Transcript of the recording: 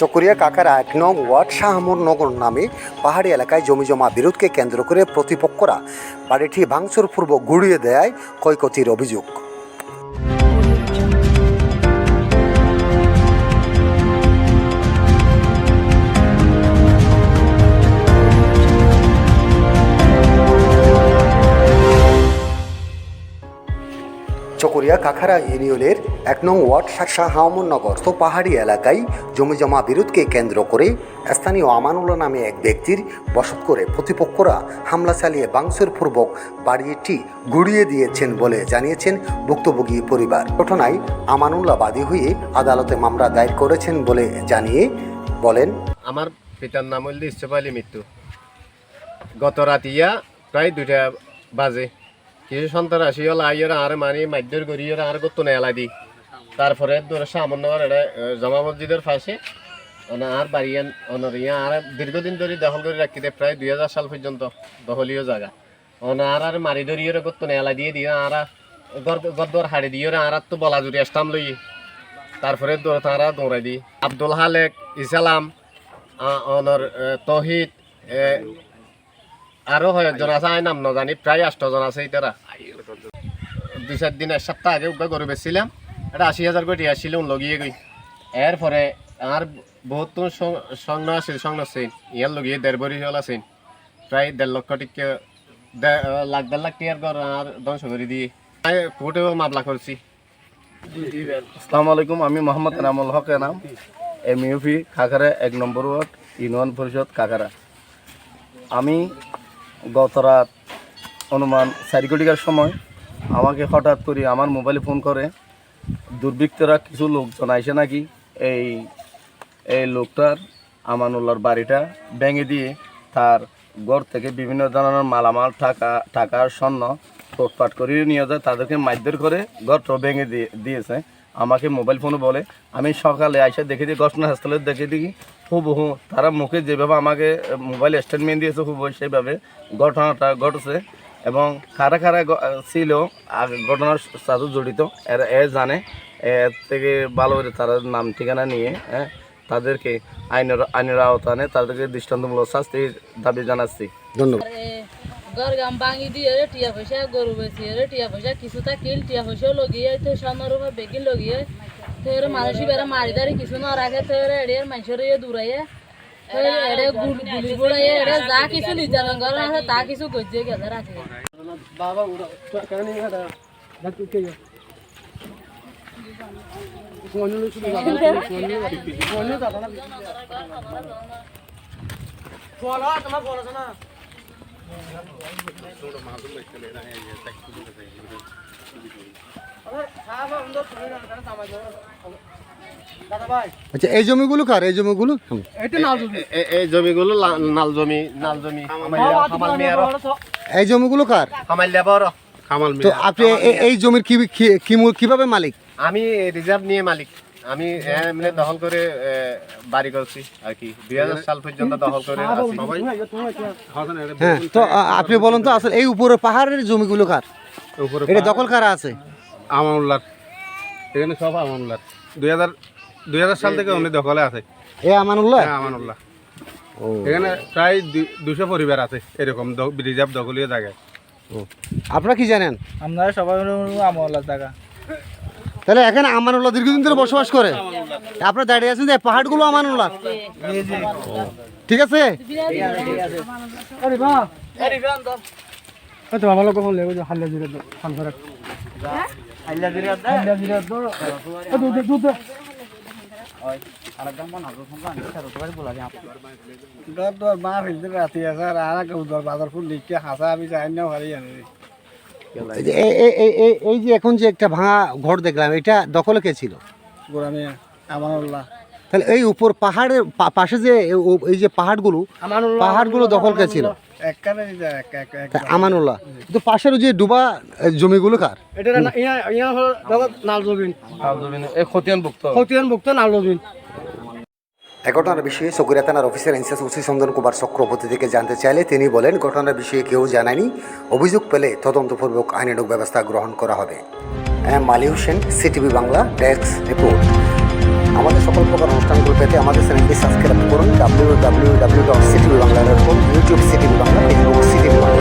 চকরিয়া কাকারা এক নং ওয়ার্ড শাহমুর নগর নামে পাহাড়ি এলাকায় জমি জমা বিরোধকে কেন্দ্র করে প্রতিপক্ষরা বাড়িটি ভাঙচুর পূর্ব গুড়িয়ে দেয় ক্ষয়ক্ষতির অভিযোগ। চকরিয়া কাখারা ইউনিয়নের এক নং ওয়ার্ড শাহামনগর তো পাহাড়ি এলাকায় জমি জমা বিরোধকে কেন্দ্র করে স্থানীয় আমানুল্লাহ নামে এক ব্যক্তির বসত করে প্রতিপক্ষরা হামলা চালিয়ে বাংসুরপূর্বক বাড়িটি গুড়িয়ে দিয়েছেন বলে জানিয়েছেন ভুক্তভোগী পরিবার। ঘটনায় আমানুল্লাহ বাদী হয়ে আদালতে মামলা দায়ের করেছেন বলে জানিয়ে বলেন, আমার পিতার নাম হইল ইসফ আলী মৃত্যু। গত রাতিয়া প্রায় দুইটা বাজে। কিছু সন্তান আসি হল আইয়ের আর মানি মাধ্যর করিয়ে আর করতো না এলাই তারপরে ধরে সামান্যবার জামা মসজিদের পাশে আর বাড়িয়ান অনর ইয়া আর দীর্ঘদিন ধরে দখল করে রাখিতে প্রায় দুই হাজার সাল পর্যন্ত দখলীয় জায়গা। ওনা আর মারি ধরিয়ে করতো না এলাই দিয়ে দিয়ে আর গদ্দর হাড়ি দিয়ে আর তো বলা জুড়ে আসতাম লই তারপরে তারা দৌড়াই দি। আব্দুল হালেক, ইসালাম অনর তহিদ আরও কয়েকজন আছে, আই নাম নজানি, প্রায় আষ্টজন আছে ইতারা। দুই চার দিন, এক সপ্তাহ আগে উদ্যোগ করে বেছিলাম এটা আশি হাজার কোটি আসছিল লগিয়ে গই এরপরে আর বহুত সংগ্ন আছিল সংগ্ন আছিল। ইয়ার লগিয়ে দেড় বড়ি হল আছিল। প্রায় দেড় লক্ষ টিকে দে- লাখ, দেড় লাখ টিয়ার ঘর আর ধ্বংস করে দিয়ে কোর্টেও মামলা করছি আসসালামু আলাইকুম আমি মোহাম্মদ এনামুল হক এনাম এম ইউপি কাকারা, এক নম্বর ওয়ার্ড, ইউনিয়ন পরিষদ, কাকারা। আমি গত রাত অনুমান চারি কোটিকার সময় আমাকে হঠাৎ করে আমার মোবাইলে ফোন করে, দুর্বৃত্তরা কিছু লোকজন আইসে নাকি এই এই লোকটার, আমানুল্লাহর বাড়িটা ভেঙে দিয়ে তার ঘর থেকে বিভিন্ন ধরনের মালামাল, টাকা টাকা, স্বর্ণ টোটপাট করিয়ে নিয়ে যায়, তাদেরকে মারধর করে ঘরটা ভেঙে দিয়ে, দিয়েছে। আমাকে মোবাইল ফোনে বলে আমি সকালে আইসা দেখে দিই ঘটনাস্থলে দেখে দিই। হুবহু তারা মুখে যেভাবে আমাকে মোবাইল স্টেটমেন্ট দিয়েছে হুবহু সেইভাবে ঘটনাটা ঘটেছে এবং কারা কারা ছিল ঘটনার সাথে জড়িত এরা এ জানে এর থেকে ভালো করে তারা নাম ঠিকানা নিয়ে হ্যাঁ তাদেরকে আইনের আইনের আওতানে তাদেরকে দৃষ্টান্তমূলক শাস্তির দাবি জানাচ্ছি। ধন্যবাদ। গাম ভাঙি দিয়ে রে টিয়া পয়সা গরু বেশি রে টিয়া পয়সা কিছু তা কিল টিয়া পয়সাও লগিয়ে তো সামনের উপর বেগি লগিয়ে তো এর মানুষই বেড়া মারি দাঁড়ি কিছু না রাখে তো এর এড়িয়ে মানুষের ইয়ে দূরাইয়ে তো এড়ে গুলি গুলি বুড়াইয়ে এড়ে যা কিছু নির্যাতন করে আছে তা কিছু গজ্জে গেলে রাখে আচ্ছা এই জমিগুলো কার? এই জমিগুলো? এ- এ- এই জমিগুলো নাল জমি নাল জমি। এই জমিগুলো কার? হামাল লেবার হামাল তো আপনি এই জমির কি কীভাবে মালিক? আমি রিজার্ভ নিয়ে মালিক। আমি এমনি দখল করে বাড়ি করছি আর কি। দুই হাজার সাল পর্যন্ত দখল করে আছি। হ্যাঁ তো আপনি বলুন তো আসলে এই উপরে পাহাড়ের জমিগুলো কার? উপরে এটা দখল কারা আছে? আমানুল্লাহ। এখানে সব আমানুল্লাহ। দুই হাজার দুই হাজার সাল থেকে উনি দখলে আছে। এ আমানুল্লাহ? হ্যাঁ আমানুল্লাহ। এখানে প্রায় দু- দুশো পরিবার আছে এরকম রিজার্ভ দখলীয় জায়গায়। আপনারা কি জানেন? আমরা সবাই আমলা টাকা তাহলে এখানে আমানুল্লাহ দীর্ঘদিন ধরে বসবাস করে। আপনারা দাঁড়িয়ে আছেন যে পাহাড়গুলো আমানুল্লাহ। ঠিক আছে? তো আমার লোক হলে ওই হাল্লা জিরে দাও ফোন করে হাল্লা জিরে এই যে এখন যে একটা ভাঙা ঘর দেখলাম এটা দখলে কে ছিল? তাহলে এই উপর পাহাড়ের পাশে যে এই যে পাহাড়গুলো পাহাড়গুলো দখল কে ছিল? আমানুল্লাহ। তো পাশের ওই যে ডুবা জমিগুলো কার? এটা ইয়া ইয়া হলো খতিয়ানভুক্ত। ঘটনার বিষয়ে সকুরিয়া থানার officer in charge OC Chandan Kumar Chakraborty থেকে জানতে চাইলে তিনি বলেন, ঘটনার বিষয়ে কেউ জানায়নি। অভিযোগ পেলে তদন্তপূর্বক আইনানুগ ব্যবস্থা গ্রহণ করা হবে। M Ali Hossain, CTV Bangla, desk report. আমাদের সকল প্রকার অনুষ্ঠানগুলো পেতে আমাদের চ্যানেলটি সাবস্ক্রাইব করুন। W W W dot CTV Bangla dot com YouTube CTV Bangla.